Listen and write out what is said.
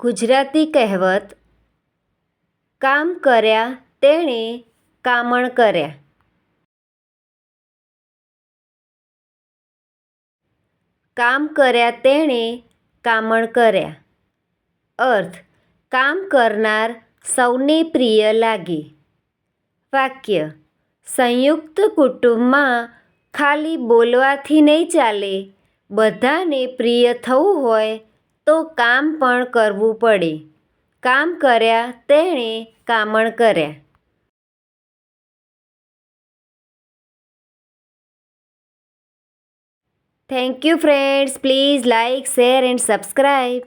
ગુજરાતી કહેવત, કામ કર્યા તેણે કામણ કર્યા. કામ કર્યા તેણે કામણ કર્યા. અર્થ, કામ કરનાર સૌને પ્રિય લાગે. વાક્ય, સંયુક્ત કુટુંબમાં ખાલી બોલવાથી નહીં ચાલે, બધાને પ્રિય થવું હોય તો કામ પણ કરવું પડે. કામ કર્યા તેણે કામણ કર્યા. Thank you friends please like share and subscribe